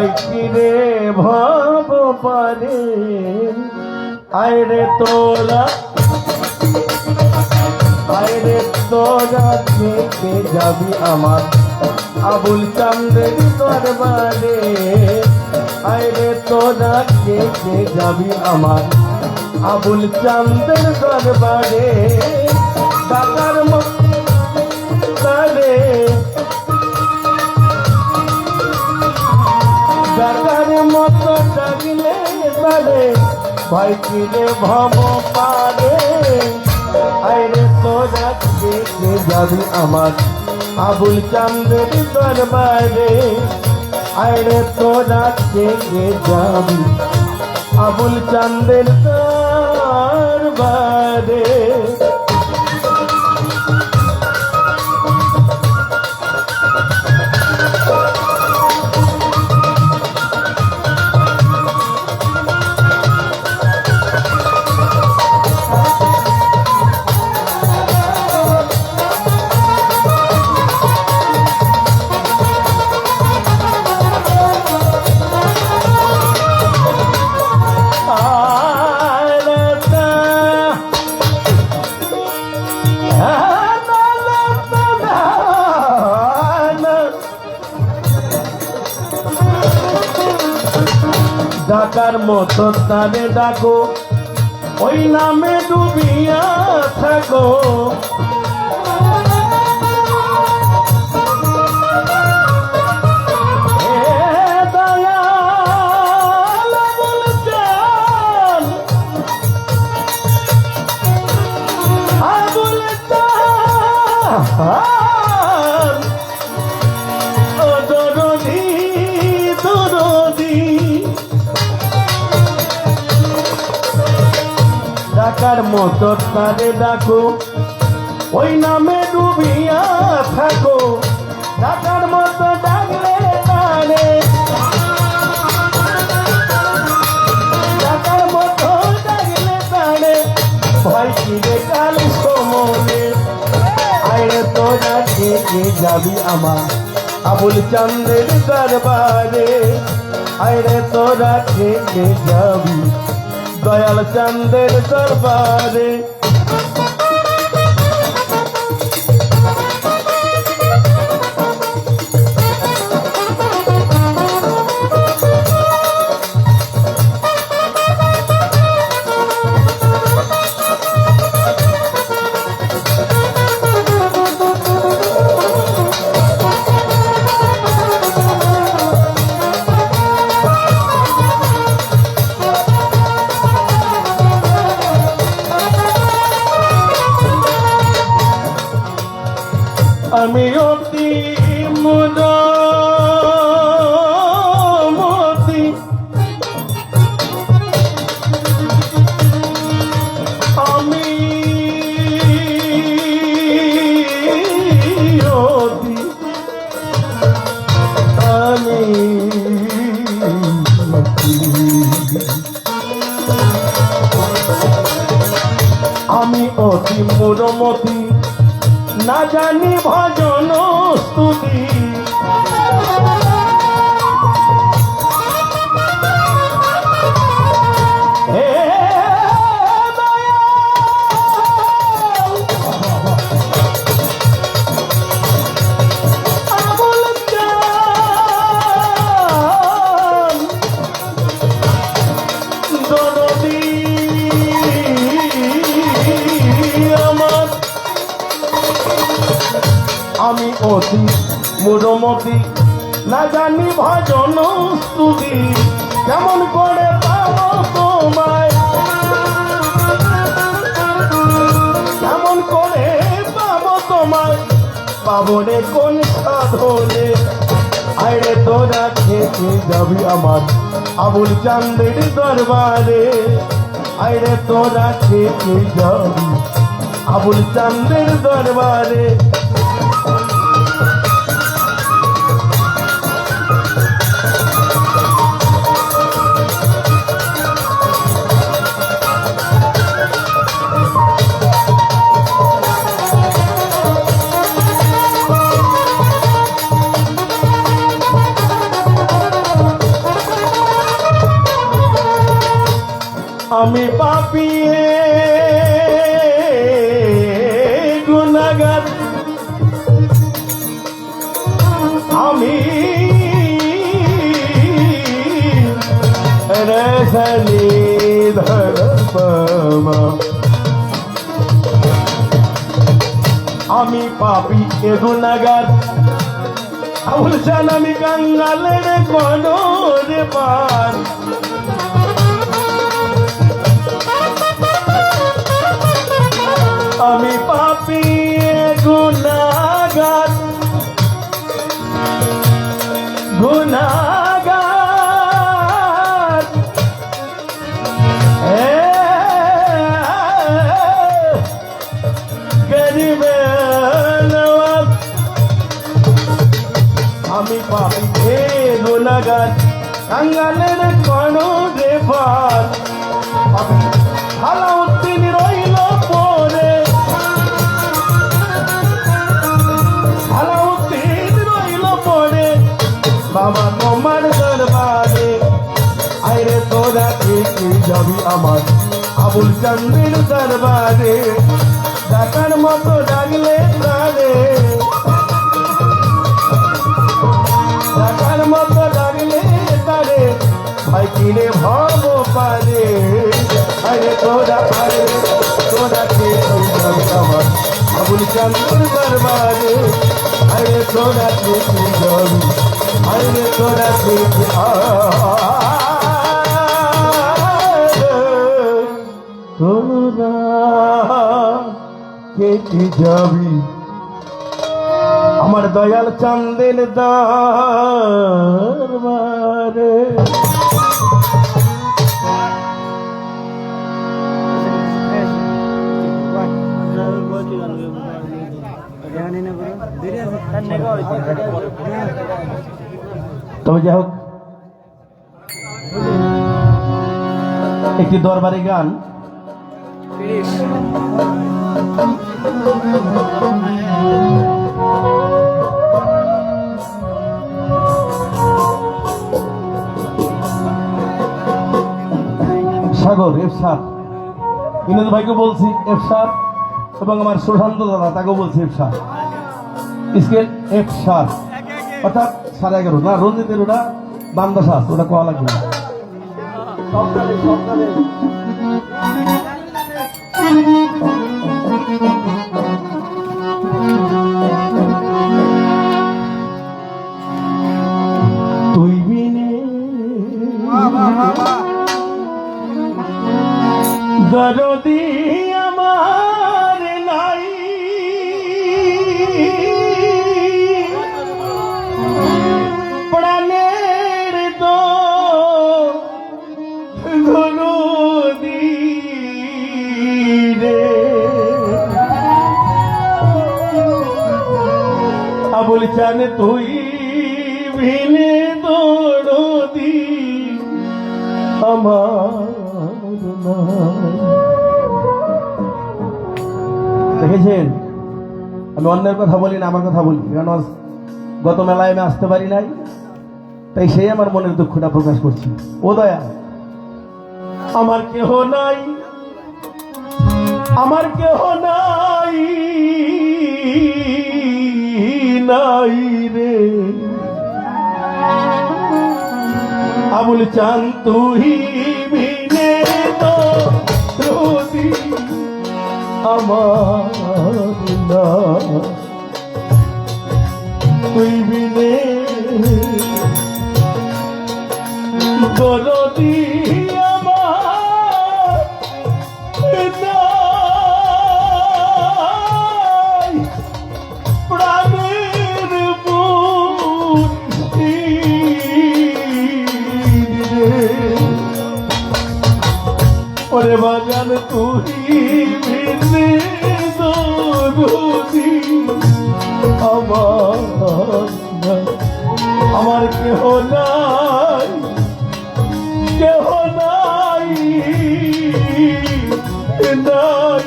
ভয় কি রে ভাব পারে আয়রে তোরা। আয়রে তোরা দেখে যাবি আমার আবুল চান্দের দরবারে। আয়রে তোরা দেখে যাবি আমার আবুল চান্দের দরবারে। টাকার মতারে টাকার মতো ডাকলে তারে ভাই কিনে ভব পারে আইরে তোরা দেখে যাবি আমার, আবুল চান্দের দরবারে। আইরে তোরা দেখে যাবি, আবুল চান্দের দরবারে। মতো তারে ডাকো। ওই নামে ডুবিয়া থাকো। মতো তারে ডাকো, ওই নামে ডুবিয়া থাকো। ডাকার মতো ডাকলে তারে ডাকার মতো ডাকলে তারে ভয় কিরে কাল সমনে। আইরে থেকে যাবি আমার আবুল চন্দ্রের দরবারে। আইরে তোরা থেকে যাবি দয়াল চন্দ্রের দরবারে আমি অতি মুদমতি আমি অতি আমি আমি অতি মুরমতি না জানি ভজন স্তুতি। আমি অতি মুরমতি না জানি ভজন স্তুতি কেমন করে পাবো তোমায়। কেমন করে পাবো তোমায়। পাবো রে কোন সাধনে? আইরে তোরা খেতে যাবি আমার আবুল চান্দের দরবারে। আইরে তোরা খেতে যাবি আবুল চান্দের দরবারে। আমি পাপিয়ে গুণাগার। আমি রসনি ধর্মা আমি পাপি এ গুণাগার। আবুল চান আমি কাঙ্গালের কনরে পার আমি পাপি গুণাগার। গুণাগার। গরিবে আমি পাপি হে গুণাগার। কাঙ্গালের কোন রে পার যাবি আমার আবুল চন্দ্রের দরবারে ডাকার মতো ডাকলে প্রাণে। ডাকার মতো ডাকলে তারে ভাই কিনে ভব পারে আরে তোরা পারে, তোরা কে আমার আবুল চন্দ্র দরবারে। আরে তোরা কে আরে তোরা কে তুই কে তুই যাবি? আমার দয়াল চান্দের দরবারে। তবে যাই হোক একটি দরবারি গান। সাগর এফসার। বিনোদ ভাইকে বলছি এফসার। এবং আমার সুশান্ত দাদা তাকেও বলছি এফসার। স্কেল এফসার। অর্থাৎ সাড়ে এগারো। না রঞ্জিতের ওটা বান্দা শ্বাস ওটা কোয়া লাগবে না। সবকালে, আমি অন্যের কথা বলি না, আমার কথা বলি কারণ গত মেলায় আমি আসতে পারি নাই, তাই সেই আমার মনের দুঃখটা প্রকাশ করছি। ও দয়া আমার কেহ নাই, আমার কেহ নাই নাই রে। আবুল চান তুই বিনে তো রোদি। আমার না তুই বিনে দরদি ওরে বাগান তুই বিনে দরদি আমার। আমার কেহ নাই কেহ নাই নাই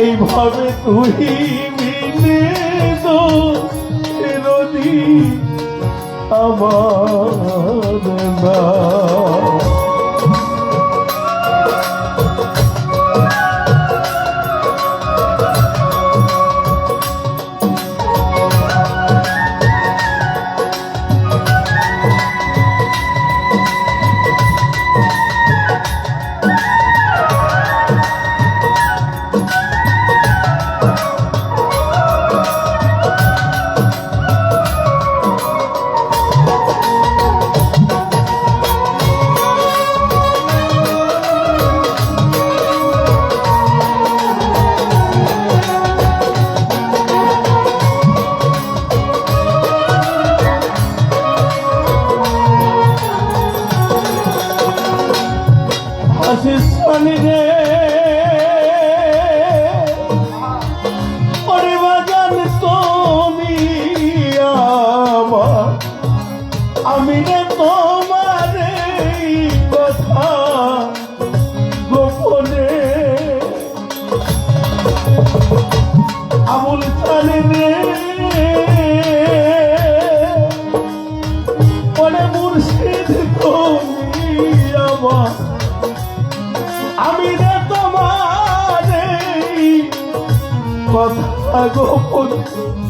এইভাবে তুই মিলে নদী আমার আগো বন্ধু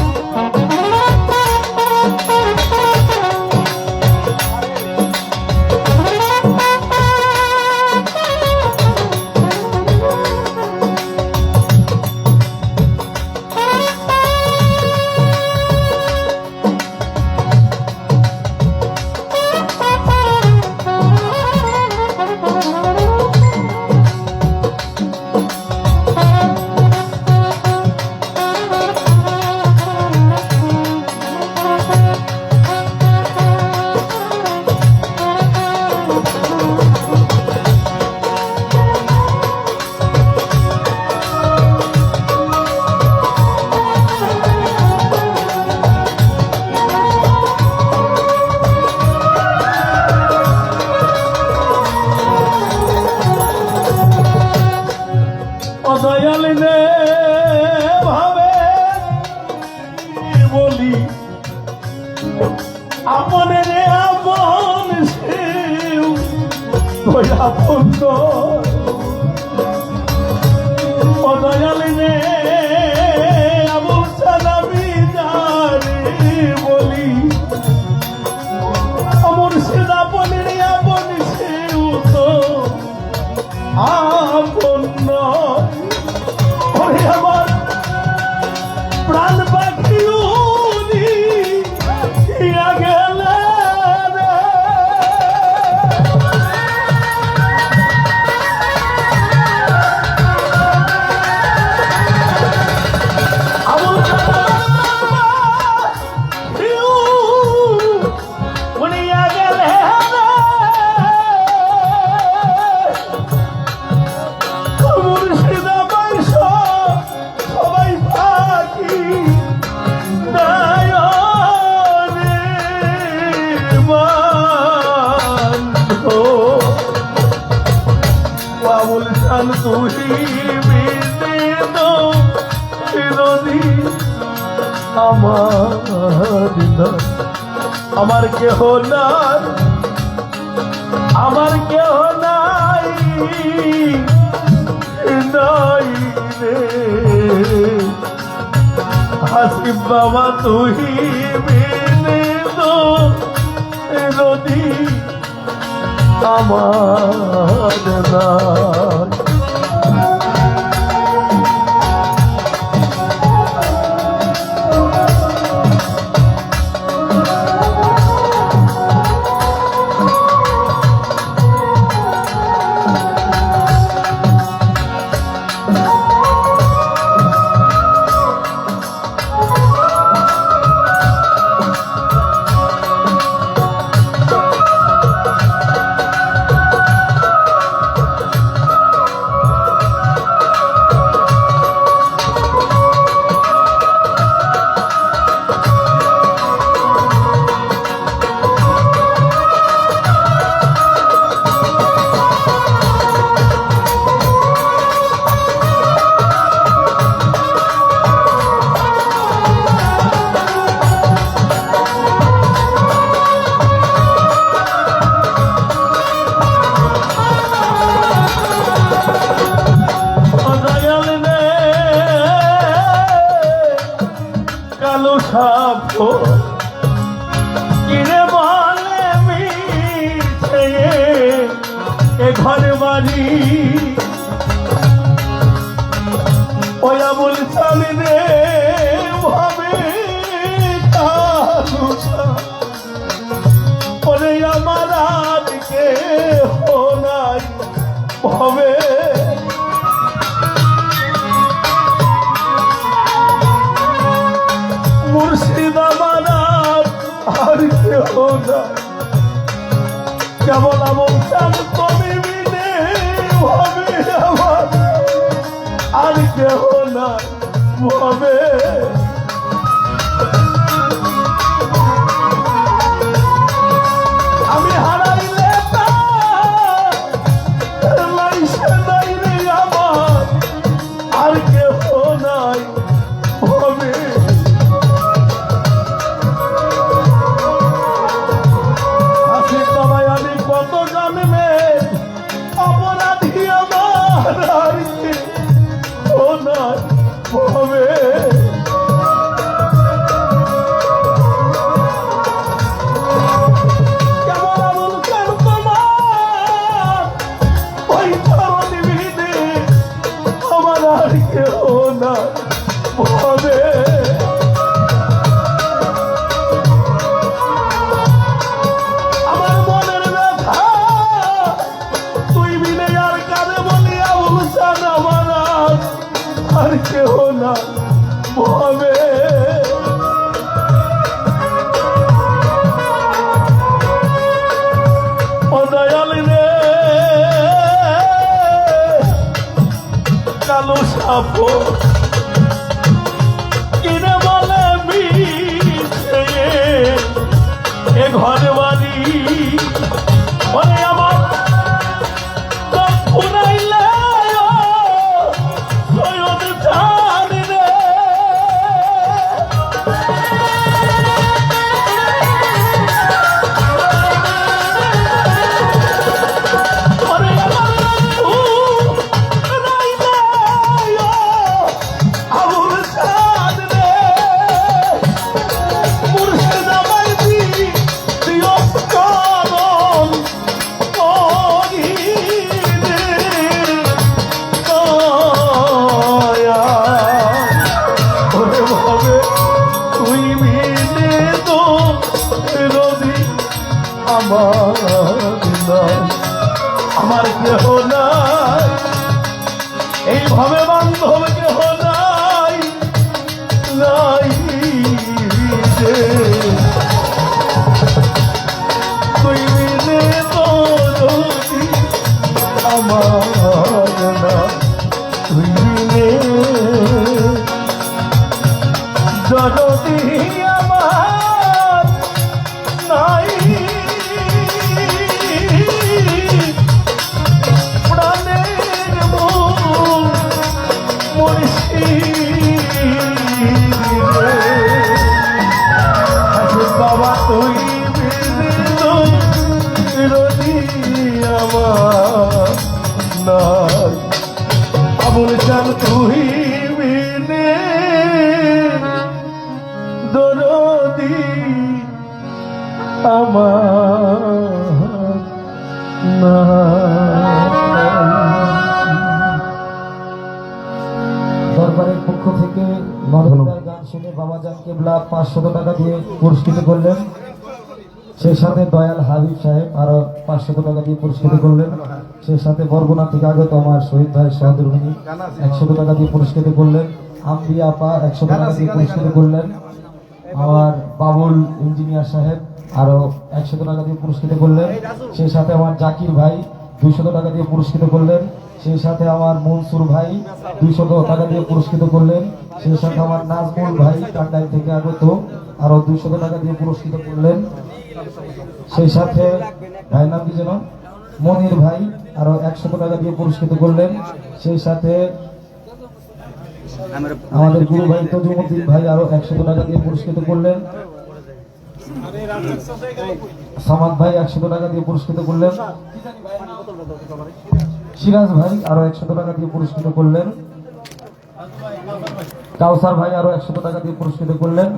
আমার কেহ নাই, আমার কেহ নাই নাই রে। হাসি বাবা, তুই বিনে দাও চিরদি আমার নাই বাড়ি ওয়া বলছালি রে ভাবে ওরে আমার আজকে নাই হবে। মুর্শিদ আমার আর কেহ না কেবল আমল আর কেহ না কালো পুরস্কৃত করলেন। সেই সাথে বরগুনা থেকে আগত আমার শহীদ ভাই সহদুর্মিনী একশত টাকা দিয়ে পুরস্কৃত করলেন। আমদি আপা একশো টাকা দিয়ে পুরস্কৃত করলেন। আমার বাবুল ইঞ্জিনিয়ার সাহেব আরও একশত টাকা দিয়ে পুরস্কৃত করলেন। সেই সাথে আমার জাকির ভাই দুইশত টাকা দিয়ে পুরস্কৃত করলেন। সেই সাথে আমার মনসুর ভাই দুইশত টাকা দিয়ে পুরস্কৃত করলেন। সেই সাথে আমার নাজমুল ভাই টাঙ্গাইল থেকে আগত আরও দুইশত টাকা দিয়ে পুরস্কৃত করলেন। সেই সাথে ভাই নাম কি যেন? মনির ভাই আরও একশত টাকা দিয়ে পুরস্কৃত করলেন। সেই সাথে আমাদের গুরু ভাই তজুমুদ্দিন ভাই আরও একশো টাকা দিয়ে পুরস্কৃত করলেন। সামাদ ভাই একশত টাকা দিয়ে পুরস্কৃত করলেন। সিরাজ ভাই আরও একশত টাকা দিয়ে পুরস্কৃত করলেন। কাউসার ভাই আরও একশত টাকা দিয়ে পুরস্কৃত করলেন।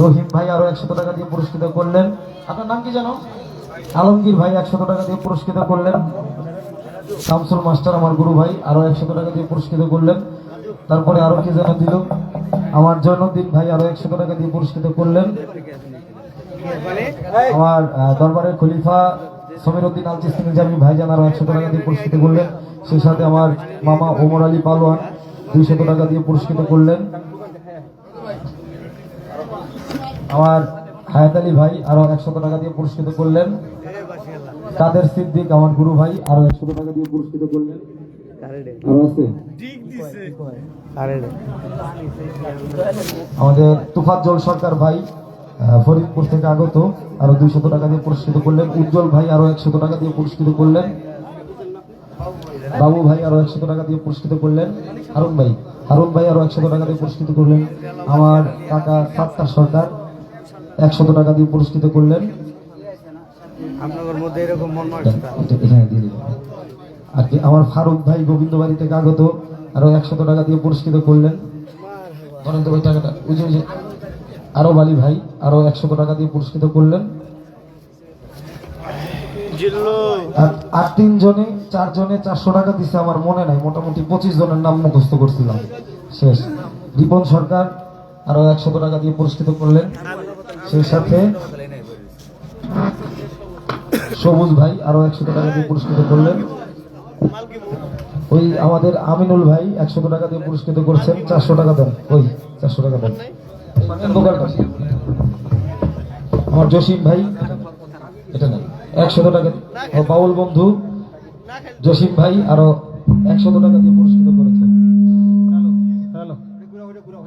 রহিম ভাই আরও একশত টাকা দিয়ে পুরস্কৃত করলেন। আপনার নাম কি জানো আলমগীর ভাই একশত টাকা দিয়ে পুরস্কৃত করলেন। শামসুল মাস্টার আমার গুরু ভাই, আরও একশত টাকা দিয়ে পুরস্কৃত করলেন। তারপরে আরও কি যেন দিল? আমার জৈনুদ্দিন ভাই আরও একশত টাকা দিয়ে পুরস্কৃত করলেন। আমার দরবারের খলিফা সমীর উদ্দিন জামি ভাইজান আরও একশো টাকা দিয়ে পুরস্কৃত করলেন। সেই সাথে আমার মামা ওমর আলী পালোয়ান দুইশত টাকা দিয়ে পুরস্কৃত করলেন। আমার হায়াত আলী ভাই আরও একশত টাকা দিয়ে পুরস্কৃত করলেন। কাদের সিদ্দিক, আমার গুরু ভাই, আরও একশত টাকা দিয়ে পুরস্কৃত করলেন। আমাদের তুফাজ্জল সরকার ভাই ফরিদপুর থেকে আগত, আরও দুইশত টাকা দিয়ে পুরস্কৃত করলেন। উজ্জ্বল ভাই আরও একশত টাকা দিয়ে পুরস্কৃত করলেন। বাবু ভাই আরও একশত টাকা দিয়ে পুরস্কৃত করলেন। হারুন ভাই হারুন ভাই আরও একশত টাকা দিয়ে পুরস্কৃত করলেন। আমার কাকা সাত্তার সরকার একশত টাকা দিয়ে পুরস্কৃত করলেন। আপনাদের মধ্যে এরকম মন। আর কি আমার ফারুক ভাই গোবিন্দ বাড়ি থেকে আগত আরও একশত টাকা দিয়ে পুরস্কৃত করলেন। ধরেন তো ওই টাকাটা যে ওই আরও বালি ভাই আরও একশত টাকা দিয়ে পুরস্কৃত করলেন। আর আর তিনজনে চারজনে চারশো টাকা দিছে আমার মনে নাই মোটামুটি পঁচিশ জনের নাম মুখস্থ করছিলাম। শেষ। রিপন সরকার আরও একশত টাকা দিয়ে পুরস্কৃত করলেন। সেই সাথে সবুজ ভাই আরও একশো টাকা দিয়ে পুরস্কৃত করলেন। ওই আমাদের আমিনুল ভাই একশো টাকা দিয়ে পুরস্কৃত করছেন, চারশো টাকা দেন। ওই চারশো টাকা দেন। আমার জসিম ভাই, এটা না একশত টাকা বাউল বন্ধু, জসিম ভাই আরও একশত টাকা দিয়ে পুরস্কৃত করেছেন।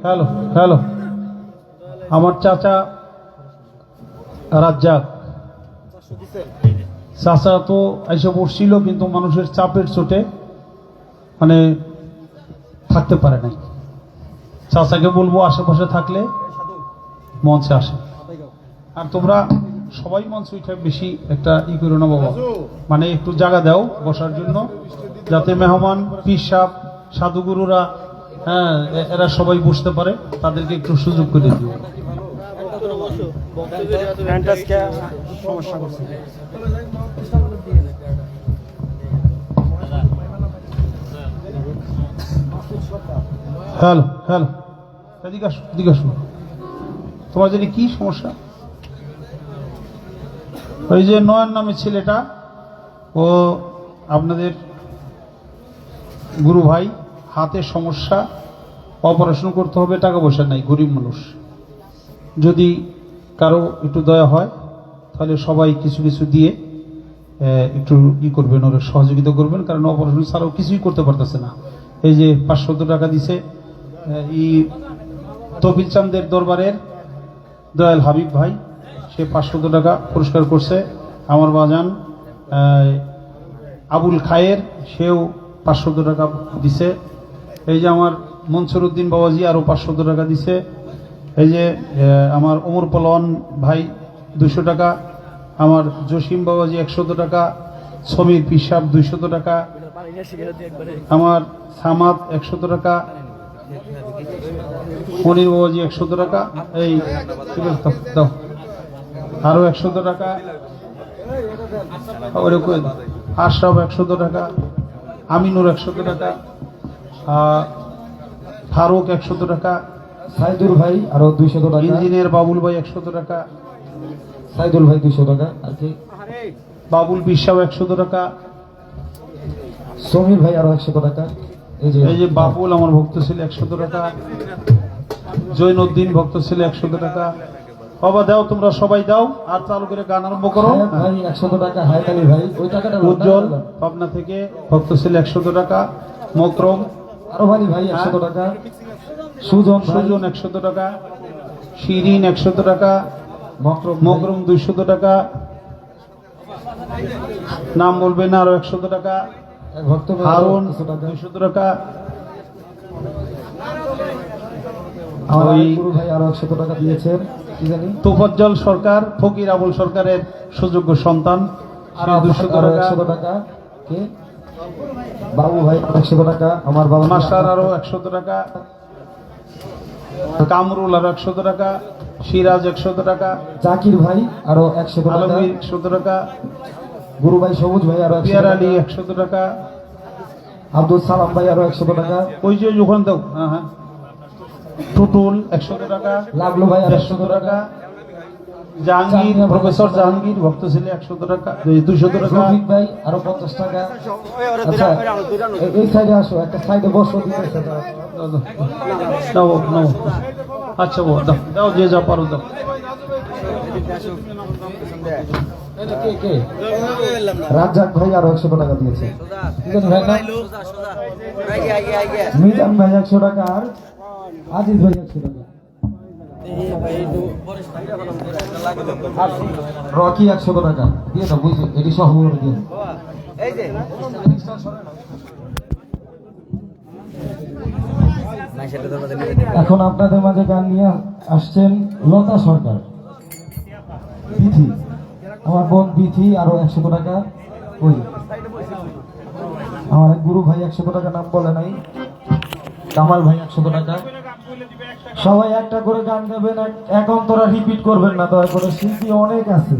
Hello hello. আমার চাচা রাজ্জাক। চাচা তো এসে বসছিল, কিন্তু মানুষের চাপের চোটে মানে থাকতে পারে নাই। চাচাকে বলব, আশেপাশে থাকলে মঞ্চে আসে। আর তোমরা সবাই মঞ্চ উঠে বেশি একটা ই করো না বাবা। মানে একটু জায়গা দাও বসার জন্য, যাতে মেহমান, পিসাব, সাধুগুরুরা হ্যাঁ এরা সবাই বসতে পারে, তাদেরকে একটু সুযোগ করে দিও। সমস্যা করছে। Hello hello. এদিকে আসো এদিকে আসো। তোমার জানি কি সমস্যা? ওই যে নয়ন নামে ছেলেটা ও আপনাদের গুরু ভাই হাতের সমস্যা অপারেশন করতে হবে টাকা পয়সা নাই গরিব মানুষ। যদি কারও একটু দয়া হয়, তাহলে সবাই কিছু কিছু দিয়ে একটু ই করবেন, ওরা সহযোগিতা করবেন, কারণ অপারেশন ছাড়াও কিছুই করতে পারতেছে না। এই যে পাঁচশত টাকা দিছে ই তবিল চান্দের দরবারের দয়াল হাবিব ভাই, সে পাঁচশত টাকা পুরস্কার করছে। আমার বাজান আবুল খায়ের, সেও পাঁচশত টাকা দিছে। এই যে আমার মনসুর উদ্দিন বাবাজি আরও পাঁচশত টাকা দিছে। এই যে আমার ওমর পলওয়ান ভাই দুশো টাকা আমার জসিম বাবাজি একশত টাকা সমীর পিসাব দুইশত টাকা আমার সামাদ একশত টাকা মনির বাবাজি একশত টাকা এই দাও, একশত টাকা ওরকম আশরাফ একশত টাকা আমিনুর একশত টাকা ফারুক একশত টাকা সাইদুল ভাই আরও দুইশত টাকা। ইঞ্জিনিয়ার বাবুল ভাই একশত টাকা। সাইদুল ভাই দুইশো টাকা। আর কি বাবুল বিশ্বাও একশত টাকা। সমীর ভাই আরও একশত টাকা। এই যে বাবুল আমার ভক্ত ছিল একশত টাকা। জৈনুদ্দিন ভক্ত ছিল একশত টাকা। বাবা দাও তোমরা সবাই দাও আর চালু করে গান আরম্ভ করো। ভাই একশত টাকা হায়াত আলী ভাই। ওই টাকাটা উজ্জ্বল পাবনা থেকে ভক্ত ছিল একশত টাকা। মকরম। আরও ভাই ভাই একশত টাকা। সুজন সুজন একশত টাকা শিরিন একশত টাকা মকরম দুইশত টাকা নাম বলবেন আরও একশত টাকা হারুন দুইশত টাকা আমার গুরু ভাই আরও একশত টাকা দিয়েছেন কি সরকার ফকির আবুল সরকারের সুযোগ্য সন্তান টাকা। একশত টাকা কে? বাবু ভাই একশত টাকা আমার বাবা মাস্টার আরও একশত টাকা। কামরুল আরও একশত টাকা সিরাজ একশত টাকা জাকির ভাই আরও একশো টাকা আলমগীর একশত টাকা গুরু ভাই সবুজ ভাই আরও পিয়ার আলী টাকা একশত টাকা আব্দুল সালাম ভাই আরও একশো টাকা ওই যে যখন দাও হ্যাঁ হ্যাঁ টুটুল একশত টাকা লাভলু ভাই আর একশো টাকা টাকা জাহাঙ্গীর প্রফেসর জাহাঙ্গীর ভক্ত ছেলে একশো টাকা দুইশত টাকা। রফিক ভাই আরও পঞ্চাশ টাকা। আচ্ছা এই সাইডে আসো একটা সাইডে বসো। নাও নাও আচ্ছা বো দাও। দাও যে যা পারো দাও। রাজ্জাক ভাই আরও একশো টাকা দিয়েছে। মিজান ভাই একশো টাকা আর আজিজ ভাই একশো টাকা। রকি একশো টাকা। দিয়ে দাও, বুঝছ? এটি সহ এখন আপনাদের মাঝে গান নিয়ে আসছেন লতা সরকার। বিথি। আমার বোন বিথি, আরও একশো টাকা। ওই। আমার গুরু ভাই একশো টাকা, নাম বলে নাই। কামাল ভাই একশো টাকা। সবাই একটা করে গান গাবেন, এক- অন্তরা রিপিট করবেন না, দয়া করে। শিল্পী অনেক আছে।